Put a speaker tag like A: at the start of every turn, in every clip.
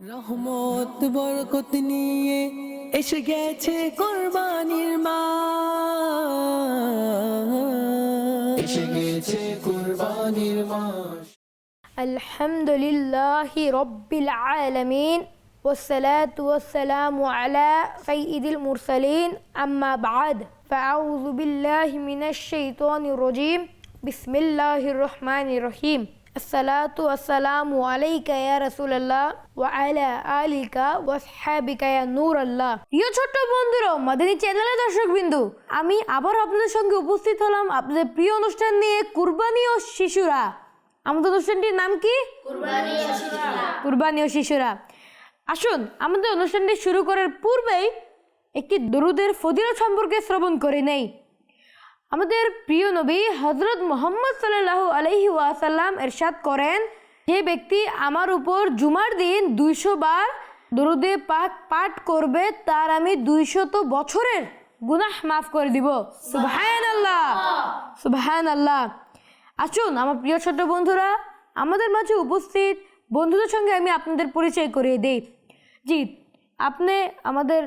A: রহমত বরকত নিয়ে এসে গেছে কোরবানির মা এসে গেছে কোরবানির মাস
B: الحمد لله رب العالمين والصلاة والسلام على سيد المرسلين أما بعد فأعوذ بالله من الشيطان الرجيم بسم الله الرحمن الرحيم الصلاة والسلام عليك يا رسول الله وعلى آلك وأصحابك يا نور الله প্রিয় ছোট্ট বন্ধুরা মাদানী চ্যানেলের দর্শক বিন্দু আমি আবার আপনাদের সঙ্গে উপস্থিত হলাম আপনাদের প্রিয় অনুষ্ঠান নিয়ে কুরবানি ও শিশুরা আমাদের অনুষ্ঠানটির নাম কি কুরবানি ও শিশুরা আসুন আমাদের অনুষ্ঠানটি শুরু করার পূর্বেই একটি দরুদের ফজিলত সম্পর্কে শ্রবণ করে নেই আমাদের প্রিয় নবী হজরত মোহাম্মদ সাল্লাহ আলহি ওয়াসাল্লাম এরশাদ করেন যে ব্যক্তি, আমার উপর জুমার দিন দুইশো বার দরুদে পাক পাঠ করবে, তার আমি দুইশত বছরের গুনাহ মাফ করে দিব। সুবহান আল্লাহ সুবহান আল্লাহ আসুন, আমার প্রিয় ছোট বন্ধুরা, আমাদের মাঝে উপস্থিত বন্ধুদের সঙ্গে আমি আপনাদের পরিচয় করিয়ে দিই। জি, আপনি আমাদের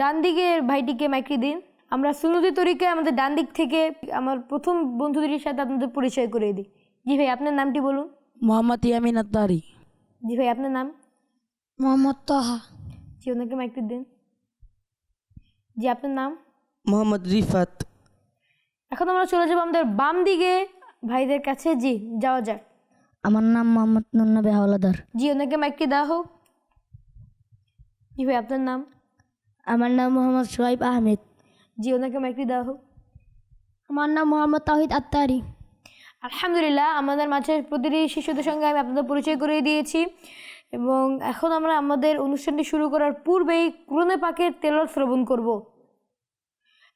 B: ডান দিকের ভাইটিকে মাইকি দিন। আমরা সুনদি তরিকে আমাদের ডান দিক থেকে আমার প্রথম বন্ধুদের সাথে আপনাদের পরিচয় করিয়ে দিই। জি ভাই আপনার নামটি বলুন।
C: মোহাম্মদ ইয়ামিন আত্তারি
B: জি ভাই আপনার নাম?
C: মোহাম্মদ তাহা।
B: জি ওনাকে মাইকটি দিন। জি আপনার নাম?
A: মোহাম্মদ রিফাত।
B: এখন আমরা চলে যাব আমাদের বাম দিকে। ভাইদের কাছে জি যাওয়া যাক।
C: আমার নাম মোহাম্মদ নুন্নবে হাওলাদার।
B: জি ওনাকে মাইকটি দেওয়া হোক। জি ভাই আপনার নাম?
C: আমার নাম মোহাম্মদ সোহাইব আহমেদ।
B: জি ওনাকে মাইকটি দেওয়া হোক
C: আমার নাম মোহাম্মদ তাহিদ আত্তারি
B: আলহামদুলিল্লাহ আমাদের মাঝে প্রতিটি শিশুদের সঙ্গে আমি আপনাদের পরিচয় করিয়ে দিয়েছি এবং এখন আমরা আমাদের অনুষ্ঠানটি শুরু করার পূর্বেই কুরনে পাকের তেলর শ্রবণ করব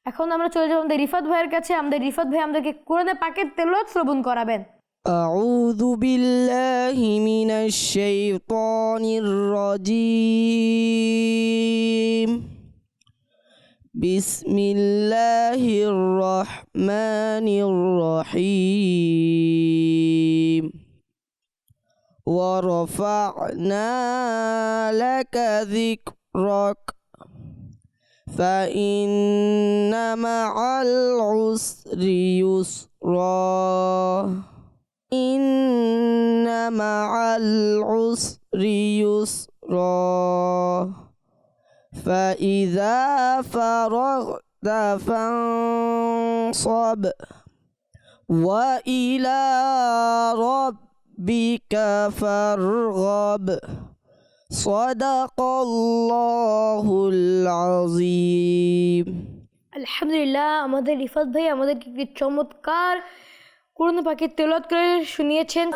B: এখন আমরা চলে যাবো আমাদের রিফাত ভাইয়ের কাছে আমাদের রিফাত ভাই আমাদেরকে কোরআনে পাকের তেলত শ্রবণ করাবেন
A: أعوذ بالله من الشيطان الرجيم بسم الله الرحمن الرحيم. ورفعنا لك ذكرك فإن مع العسر يسرا. إن مع العسر يسرا. فإذا فرغت فانصب وإلى ربك فارغب صدق الله العظيم
B: আলহামদুলিল্লাহ আমাদের রিফাত ভাই আমাদেরকে একটি চমৎকার কোরআন পাখির তেলত করে শুনিয়েছেন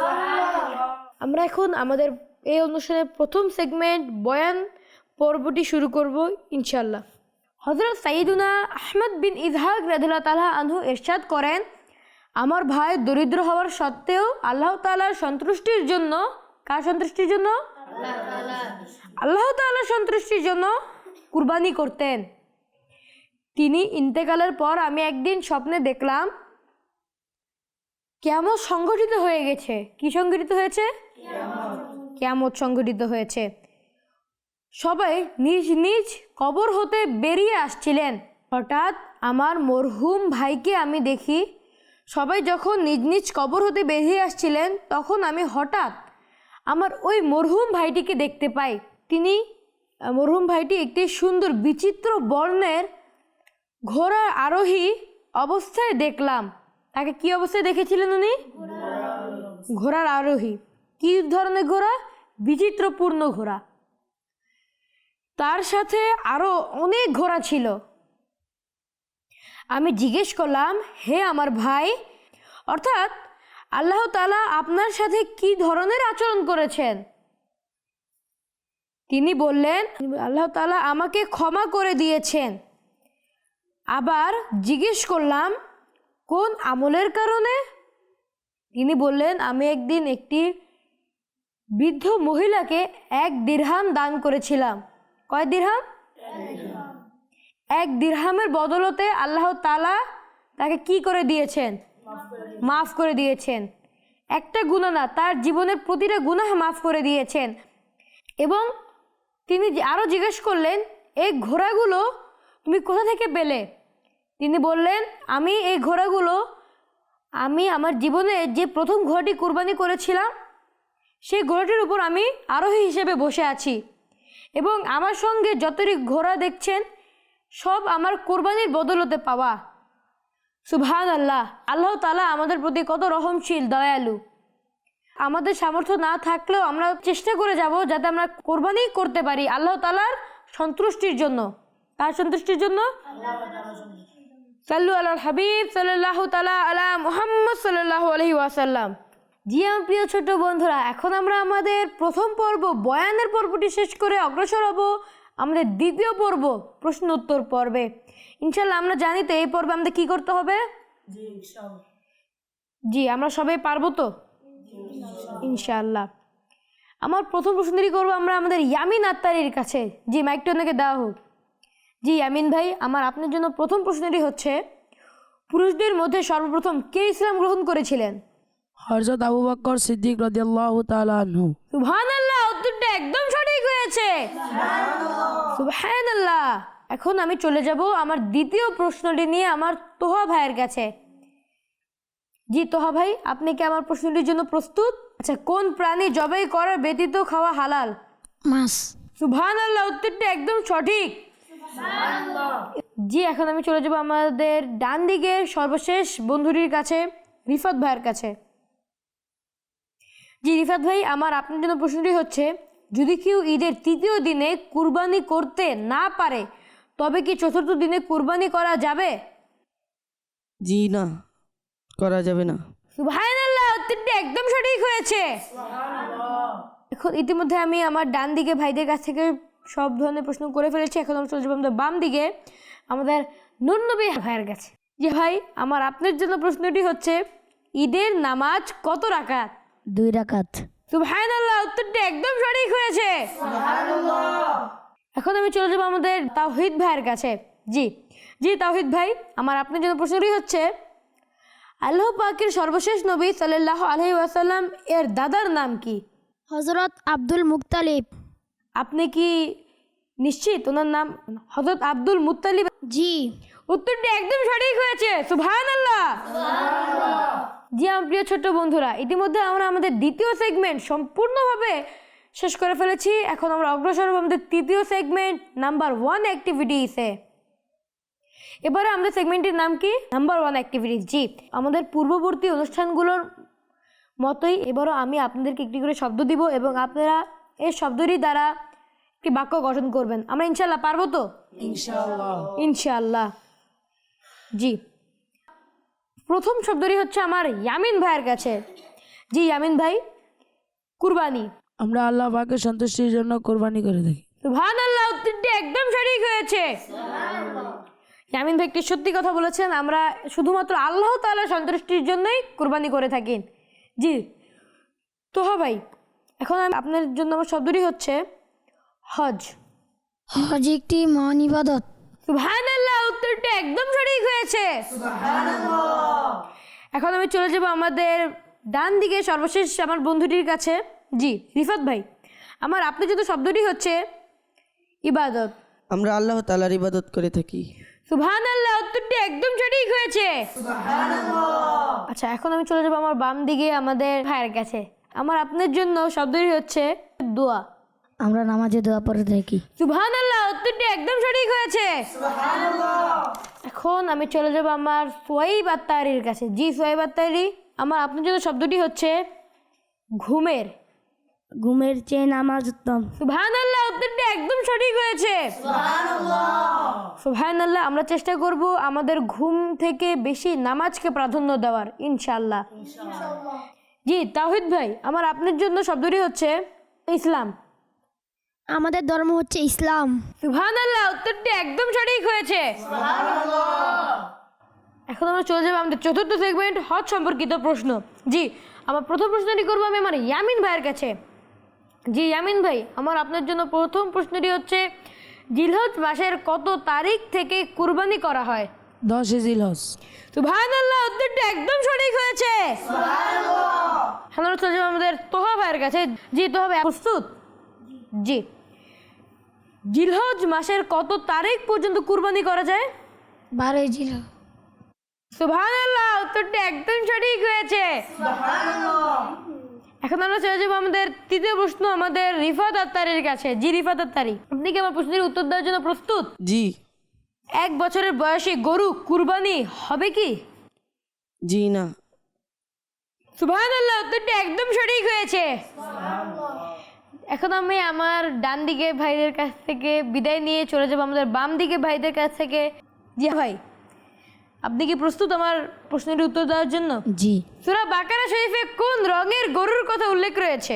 B: আমরা এখন আমাদের এই অনুষ্ঠানের প্রথম সেগমেন্ট বয়ান পর্বটি শুরু করব ইনশাল্লাহ হজরত সাইদুনা আহমদ বিন ইজহাক রাদিল্লাহ তালা আনহু এরশাদ করেন, আমার ভাই দরিদ্র হওয়ার সত্ত্বেও আল্লাহ তালার সন্তুষ্টির জন্য, কার সন্তুষ্টির জন্য? আল্লাহ তালার সন্তুষ্টির জন্য কুরবানি করতেন। তিনি ইন্তেকালের পর আমি একদিন স্বপ্নে দেখলাম কেমন সংগঠিত হয়ে গেছে। কি সংগঠিত হয়েছে? কেমন সংগঠিত হয়েছে। সবাই নিজ নিজ কবর হতে বেরিয়ে আসছিলেন। হঠাৎ আমার মরহুম ভাইকে আমি দেখি। সবাই যখন নিজ নিজ কবর হতে বেরিয়ে আসছিলেন, তখন আমি হঠাৎ আমার ওই মরহুম ভাইটিকে দেখতে পাই। তিনি মরহুম ভাইটি একটি সুন্দর বিচিত্র বর্ণের ঘোড়ার আরোহী অবস্থায় দেখলাম। তাকে কি অবস্থায় দেখেছিলেন উনি? ঘোড়ার আরোহী। কি ধরনের ঘোড়া? বিচিত্রপূর্ণ ঘোড়া। তার সাথে আরও অনেক ঘোড়া ছিল। আমি জিজ্ঞেস করলাম, হে আমার ভাই, অর্থাৎ আল্লাহ তালা আপনার সাথে কি ধরনের আচরণ করেছেন? তিনি বললেন, আল্লাহ তালা আমাকে ক্ষমা করে দিয়েছেন। আবার জিজ্ঞেস করলাম, কোন আমলের কারণে? তিনি বললেন, আমি একদিন একটি বৃদ্ধ মহিলাকে এক দিরহাম দান করেছিলাম। কয় দিরহাম? এক দিরহামের বদলতে আল্লাহ তালা তাকে কি করে দিয়েছেন? মাফ করে দিয়েছেন। একটা গুণা না, তার জীবনের প্রতিটা গুনাহ মাফ করে দিয়েছেন। এবং তিনি যে- আরও জিজ্ঞেস করলেন, এই ঘোড়াগুলো তুমি কোথা থেকে পেলে? তিনি বললেন, আমি এই ঘোড়াগুলো, আমি আমার জীবনে যে প্রথম ঘোড়াটি কোরবানি করেছিলাম, সেই ঘোড়াটির উপর আমি আরোহী হিসেবে বসে আছি। এবং আমার সঙ্গে যতটি ঘোড়া দেখছেন, সব আমার কোরবানির বদলতে পাওয়া। সুবহান আল্লাহ আল্লাহ তালা আমাদের প্রতি কত রহমশীল, দয়ালু। আমাদের সামর্থ্য না থাকলেও আমরা চেষ্টা করে যাব যাতে আমরা কোরবানি করতে পারি আল্লাহ তালার সন্তুষ্টির জন্য। কার সন্তুষ্টির জন্য? সাল্লু আল্লাহ হাবিব সাল্লাহ তালা আলা মুহাম্মদ সাল্লাহ আলহি ওয়াসাল্লাম। জি আমার প্রিয় ছোট বন্ধুরা এখন আমরা আমাদের প্রথম পর্ব বয়ানের পর্বটি শেষ করে অগ্রসর হব আমাদের দ্বিতীয় পর্ব প্রশ্ন উত্তর পর্বে। ইনশাল্লাহ আমরা জানি তো এই পর্বে আমাদের কি করতে হবে? জি আমরা সবাই পারব তো? ইনশাআল্লাহ। আমার প্রথম প্রশ্নটি করব আমরা আমাদের ইয়ামিন আত্মারির কাছে। জি মাইকটা ওনাকে দেওয়া হোক। জি ইয়ামিন ভাই আমার আপনার জন্য প্রথম প্রশ্নটি হচ্ছে পুরুষদের মধ্যে সর্বপ্রথম কে ইসলাম গ্রহণ করেছিলেন?
D: হরজত আবু বক্কর সিদ্দিক রদিয়াল্লাহ তাআলা আনহু।
B: সুবহানাল্লাহ উত্তরটা একদম সঠিক হয়েছে। সুবহানাল্লাহ। এখন আমি চলে যাব আমার দ্বিতীয় প্রশ্নটি নিয়ে আমার তোহা ভাইয়ের কাছে। জি তোহা ভাই আপনি কি আমার প্রশ্নটির জন্য প্রস্তুত? আচ্ছা কোন প্রাণী জবাই করার ব্যতীত খাওয়া হালাল?
C: মাছ।
B: সুবহানাল্লাহ উত্তরটা একদম সঠিক। জি এখন আমি চলে যাব আমাদের ডান দিকে সর্বশেষ বন্ধুটির কাছে রিফাত ভাইয়ের কাছে। জি রিফাত ভাই আমার আপনার জন্য প্রশ্নটি হচ্ছে যদি কেউ ঈদের তৃতীয় দিনে কুরবানি করতে না পারে তবে কি চতুর্থ দিনে কুরবানি করা যাবে?
A: জি না করা যাবে না।
B: সুবহানাল্লাহ উত্তরটি একদম সঠিক হয়েছে। এখন ইতিমধ্যে আমি আমার ডান দিকে ভাইদের কাছ থেকে সব ধরনের প্রশ্ন করে ফেলেছি এখন আমি চলে যাব আমাদের বাম দিকে আমাদের নুরনবী ভাইয়ের কাছে। যে ভাই আমার আপনার জন্য প্রশ্নটি হচ্ছে ঈদের নামাজ কত রাকাত?
C: দুই রাকাত।
B: সুবহানাল্লাহ উত্তরটি একদম সঠিক হয়েছে। এখন আমি চলে যাব আমাদের তাওহিদ ভাইয়ের কাছে। জি জি তাওহিদ ভাই আমার আপনার জন্য প্রশ্নটি হচ্ছে আল্লাহ পাকের সর্বশেষ নবী সাল্লাল্লাহু আলহি ওয়াসাল্লাম এর দাদার নাম কি?
C: হজরত আব্দুল মুক্তালিব
B: আপনি কি নিশ্চিত ওনার নাম হজরত আব্দুল মুত্তালিব?
C: জি।
B: উত্তরটি একদম সঠিক হয়েছে সুবহান আল্লাহ জি আমার প্রিয় ছোট্ট বন্ধুরা ইতিমধ্যে আমরা আমাদের দ্বিতীয় সেগমেন্ট সম্পূর্ণভাবে শেষ করে ফেলেছি। এখন আমরা অগ্রসর হব আমাদের তৃতীয় সেগমেন্ট নাম্বার ওয়ান অ্যাক্টিভিটিসে এবারে আমাদের সেগমেন্টের নাম কি? Number one activities ji. আমাদের পূর্ববর্তী অনুষ্ঠানগুলোর মতোই এবারও আমি আপনাদেরকে একটি করে শব্দ দিব এবং আপনারা এই শব্দটি দ্বারা একটি বাক্য গঠন করবেন। আমরা ইনশাল্লাহ পারব তো? ইনশাল্লাহ ইনশাল্লাহ জি। প্রথম শব্দটি হচ্ছে আমার ইয়ামিন ভাইয়ের কাছে। জি ইয়ামিন ভাই কুরবানি।
D: আমরা আল্লাহ পাকের সন্তুষ্টির জন্য কোরবানি করে থাকি।
B: ভান আল্লাহ উত্তরটি একদম সঠিক হয়েছে। ইয়ামিন ভাই একটি সত্যি কথা বলেছেন আমরা শুধুমাত্র আল্লাহ তাআলার সন্তুষ্টির জন্যই কুরবানি করে থাকি। জি তো হ ভাই এখন আপনার জন্য আমার শব্দটি হচ্ছে হজ।
C: হজ একটি মহান ইবাদত।
B: সুবহান আল্লাহ উত্তরটা একদম সঠিক হয়েছে। এখন আমি চলে যাব আমাদের ডান দিকে সর্বশেষ আমার বন্ধুটির কাছে। জি রিফাত ভাই আমার আপনি জন্য শব্দটি হচ্ছে ইবাদত।
A: আমরা আল্লাহ তালার ইবাদত করে থাকি।
B: সুবহান আল্লাহ উত্তরটি একদম সঠিক হয়েছে। আচ্ছা এখন আমি চলে যাব আমার বাম দিকে আমাদের ভাইয়ের কাছে। আমার আপনার জন্য শব্দটি হচ্ছে দোয়া।
C: আমরা নামাজে দোয়া পড়ে থাকি।
B: সুবহান আল্লাহ উত্তরটি একদম সঠিক হয়েছে। এখন আমি চলে যাব আমার সোয়াইব আত্মারির কাছে। জি সোয়াইব আত্মারি আমার আপনার জন্য শব্দটি হচ্ছে ঘুমের।
C: ঘুমের চেয়ে নামাজ উত্তম।
B: সুবহান আল্লাহ উত্তরটি একদম সঠিক হয়েছে। সুবহান আল্লাহ আমরা চেষ্টা করব আমাদের ঘুম থেকে বেশি নামাজকে প্রাধান্য দেওয়ার ইনশাআল্লাহ। জি তাহিদ ভাই আমার আপনার জন্য শব্দটি হচ্ছে ইসলাম।
C: আমাদের ধর্ম হচ্ছে ইসলাম।
B: সুবহান আল্লাহ উত্তরটি একদম সঠিক হয়েছে। এখন আমরা চলে যাব আমাদের চতুর্থ সেগমেন্ট হজ সম্পর্কিত প্রশ্ন। জি আমার প্রথম প্রশ্নটি করব আমি আমার ইয়ামিন ভাইয়ের কাছে। জি ইয়ামিন ভাই আমার আপনার জন্য প্রথম প্রশ্নটি হচ্ছে জিলহজ মাসের কত তারিখ থেকে কুরবানি করা হয়?
D: দশ জিল হজ
B: সুবহান আল্লাহ উত্তরটি একদম সঠিক হয়েছে। এখন আমরা চলে যাব আমাদের তোহা ভাইয়ের কাছে। জি তোহা ভাই প্রস্তুত? জি। জিলহজ মাসের কত তারিখ পর্যন্ত কুরবানি করা যায়?
C: বারোই ছিল
B: সুবহানাল্লাহ উত্তরটি একদম সঠিক হয়েছে। এখন আমরা চলে যাব আমাদের তৃতীয় প্রশ্ন আমাদের রিফাত আত্তারির কাছে। জি রিফাত আত্তারি আপনি কি আমার প্রশ্নের উত্তর দেওয়ার জন্য প্রস্তুত?
A: জি।
B: এক বছরের বয়সী গরু কুরবানি হবে কি?
A: জি না।
B: সুবহানাল্লাহ উত্তরটি একদম সঠিক হয়েছে। এখন আমি আমার ডান দিকে ভাইদের কাছ থেকে বিদায় নিয়ে চলে যাব আমাদের বাম দিকে ভাইদের কাছ থেকে। জি ভাই আপনি কি প্রস্তুত আমার প্রশ্নের উত্তর দেওয়ার জন্য?
C: জি।
B: সুরা বাকারা শরীফে কোন রঙের গরুর কথা উল্লেখ রয়েছে?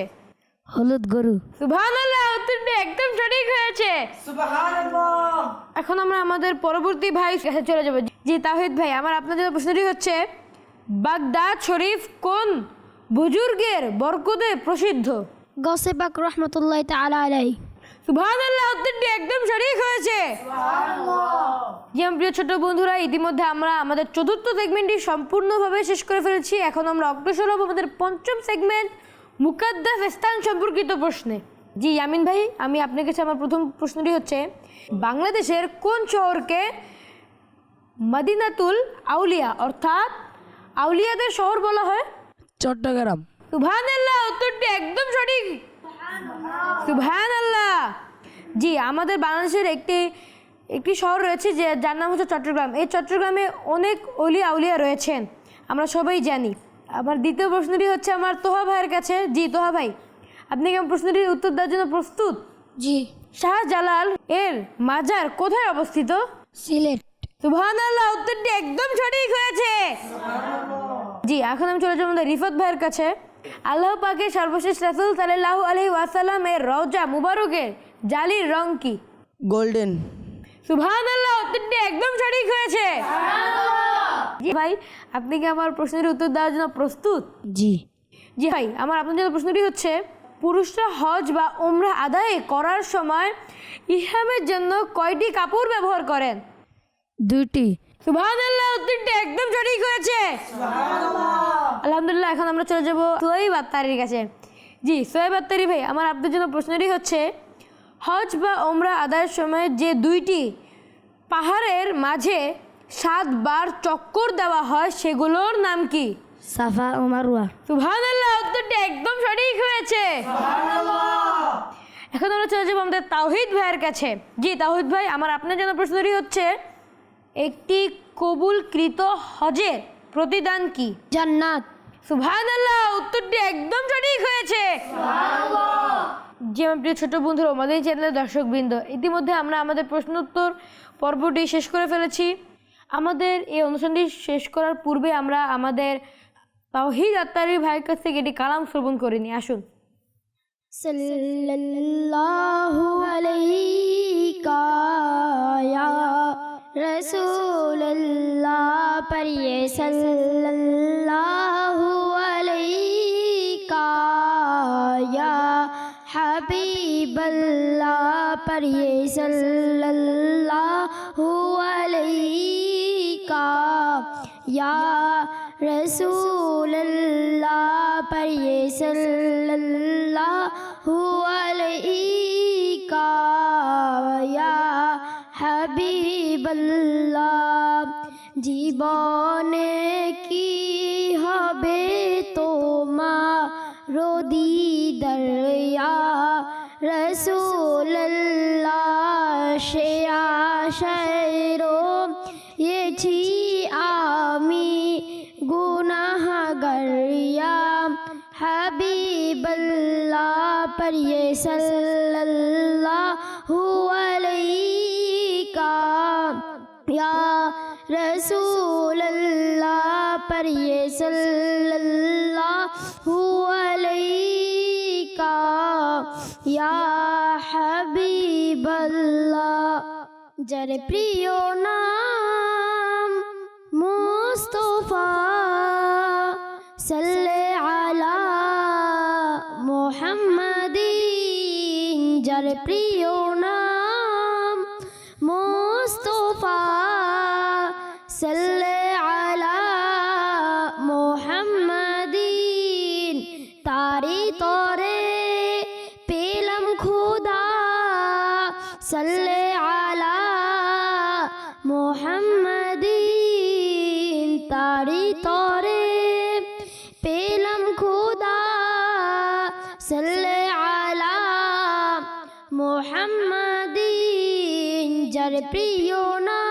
C: হলুদ গরু।
B: সুবহানাল্লাহ উত্তরটি একদম সঠিক হয়েছে। সুবহানাল্লাহ। এখন আমরা আমাদের পরবর্তী ভাই কাছে চলে যাব। জি তাহিদ ভাই আমার আপনার জন্য প্রশ্নটি হচ্ছে বাগদাদ শরীফ কোন বুজুর্গের বরকতে প্রসিদ্ধ?
C: গসে পাক রহমতুল্লাহ তালা আলাই
B: সুবহানাল্লাহ উত্তরটি একদম সঠিক হয়েছে। জি প্রিয় ছোট বন্ধুরা ইতিমধ্যে আমরা আমাদের চতুর্থ সেগমেন্টটি সম্পূর্ণভাবে শেষ করে ফেলেছি। এখন আমরা অগ্রসর হব আমাদের পঞ্চম সেগমেন্ট মুকাদ্দাস স্থান সম্পর্কিত প্রশ্নে। জি ইয়ামিন ভাই আমি আপনার কাছে আমার প্রথম প্রশ্নটি হচ্ছে বাংলাদেশের কোন শহরকে মদিনাতুল আউলিয়া অর্থাৎ আউলিয়াদের শহর বলা হয়?
D: চট্টগ্রাম।
B: সুবহানাল্লাহ উত্তরটি একদম সঠিক। সুবহানাল্লাহ। জি আমাদের বাংলাদেশের একটি একটি শহর রয়েছে যে যার নাম হচ্ছে চট্টগ্রাম। এই চট্টগ্রামে অনেক অলিয়া আউলিয়া রয়েছেন আমরা সবাই জানি। আমার দ্বিতীয় প্রশ্নটি হচ্ছে আমার তোহা ভাইয়ের কাছে। জি তোহা ভাই আপনি কি আমার প্রশ্নটির উত্তর দেওয়ার জন্য প্রস্তুত?
C: জি।
B: শাহজালাল এর মাজার কোথায় অবস্থিত?
C: সিলেট।
B: সুবহানাল্লাহ উত্তরটি একদম সঠিক হয়েছে। জি এখন আমি চলে যাব রিফাত ভাইয়ের কাছে। আল্লাহ পাকের সর্বশেষ রাসুল সাল্লাহ আলহি ওয়াসাল্লামের রওজা মুবারকের জালির রং কি?
A: গোল্ডেন।
B: সুবহানাল্লাহ উত্তরটি একদম সঠিক হয়েছে। জি ভাই আপনি কি আমার প্রশ্নের উত্তর দেওয়ার জন্য প্রস্তুত?
C: জি।
B: জি ভাই আমার আপনার জন্য প্রশ্নটি হচ্ছে পুরুষরা হজ বা ওমরা আদায় করার সময় ইহরামের জন্য কয়টি কাপড় ব্যবহার করেন?
C: দুইটি
B: সুবহানাল্লাহ উত্তরটি একদম সঠিক হয়েছে। আলহামদুলিল্লাহ এখন আমরা চলে যাব সোয়েব আত্তারির কাছে। জি সোয়েব আত্তারি ভাই আমার আপনার জন্য প্রশ্নটি হচ্ছে হজ বা ওমরা আদায়ের সময় যে দুইটি পাহাড়ের মাঝে সাতবার চক্কর দেওয়া হয় সেগুলোর নাম কি?
C: সাফা ও মারুয়া
B: সুবহানাল্লাহ উত্তরটি একদম সঠিক হয়েছে। এখন আমরা চলে যাব আমাদের তাওহিদ ভাইয়ের কাছে। জি তাওহিদ ভাই আমার আপনার জন্য প্রশ্নটি হচ্ছে একটি কবুলকৃত হজের প্রতিদান কি?
C: জান্নাত।
B: সুবহানাল্লাহ উত্তরটি একদম সঠিক হয়েছে। জি আমার প্রিয় ছোট বন্ধুরা আমাদের চ্যানেলের দর্শকবৃন্দ ইতিমধ্যে আমরা আমাদের প্রশ্ন উত্তর পর্বটি শেষ করে ফেলেছি। আমাদের এই অনুষ্ঠানটি শেষ করার পূর্বে আমরা আমাদের তাওহিদ আত্মারি ভাইয়ের কাছ থেকে এটি কালাম শ্রবণ করে নিই। আসুন।
C: رسول اللہ پر یہ صلی اللہ علیہ کا یا حبیب اللہ پر یہ صلی اللہ علیہ کا یا رسول اللہ پر یہ صلی اللہ বল্লভ জীবনে কি হবে তোমার দিদরয়া رسول اللہ شیا شیرو یہ چھی آمی گریا حبیب اللہ پر یہ صلی اللہ علیہ یا رسول اللہ، پر یہ صلی اللہ علیہ کا یا حبیب اللہ۔ جر پریو نام مصطفیٰ صلی علی محمدین جر پریو তারি তরে পেলাম খুদা সাল্লে আলা মোহাম্মদিন যার প্রিয় নাম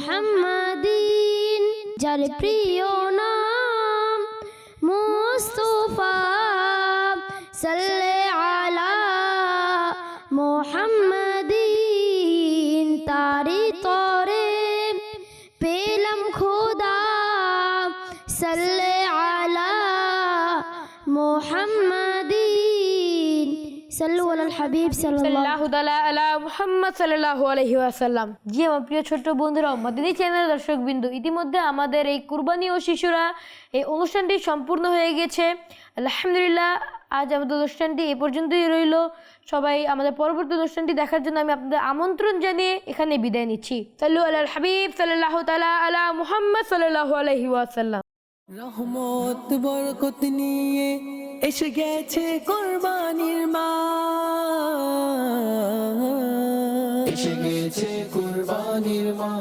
C: মুহাম্মাদিন যার প্রিয় নাম হাবিব সাল্লাল্লাহু
B: আলা মুহাম্মদ সাল্লাল্লাহু আলাইহি ওয়াসাল্লাম। জি, আমার প্রিয় ছোট্ট বন্ধুরা মাদিনী দর্শক বিন্দু ইতিমধ্যে আমাদের এই কুরবানি ও শিশুরা এই অনুষ্ঠানটি সম্পূর্ণ হয়ে গেছে। আলহামদুলিল্লাহ, আজ আমাদের অনুষ্ঠানটি এ পর্যন্তই রইল। সবাই আমাদের পরবর্তী অনুষ্ঠানটি দেখার জন্য আমি আপনাদের আমন্ত্রণ জানিয়ে এখানে বিদায় নিচ্ছি। সাল্লু আলাল হাবিব সাল্লাল্লাহু তাআলা আলা মুহাম্মদ সাল্লাল্লাহু আলাইহি ওয়াসাল্লাম।
E: রহমত বরকত নিয়ে এসে গেছে কোরবানির মা। এসে গেছে কোরবানির মা।